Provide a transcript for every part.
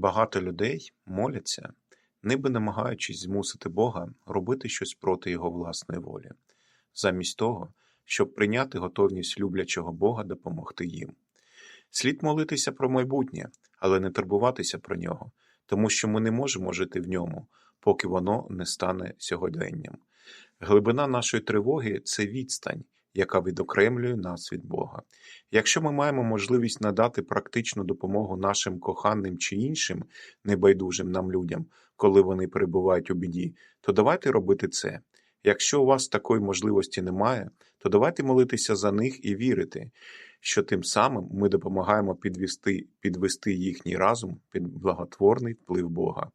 Багато людей моляться, ніби намагаючись змусити Бога робити щось проти його власної волі, замість того, щоб прийняти готовність люблячого Бога допомогти їм. Слід молитися про майбутнє, але не турбуватися про нього, тому що ми не можемо жити в ньому, поки воно не стане сьогоденням. Глибина нашої тривоги це відстань, яка відокремлює нас від Бога. Якщо ми маємо можливість надати практичну допомогу нашим коханим чи іншим небайдужим нам людям, коли вони перебувають у біді, то давайте робити це. Якщо у вас такої можливості немає, то давайте молитися за них і вірити, що тим самим ми допомагаємо підвести, підвести їхній разум під благотворний вплив Бога.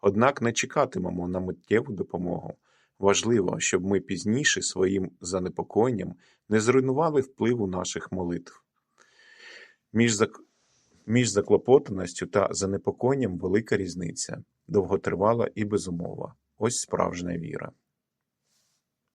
Однак не чекатимемо на миттєву допомогу. Важливо, щоб ми пізніше своїм занепокоєнням не зруйнували впливу наших молитв. Між, зак... Між заклопотаністю та занепокоєнням велика різниця, довготривала і безумова. Ось справжня віра.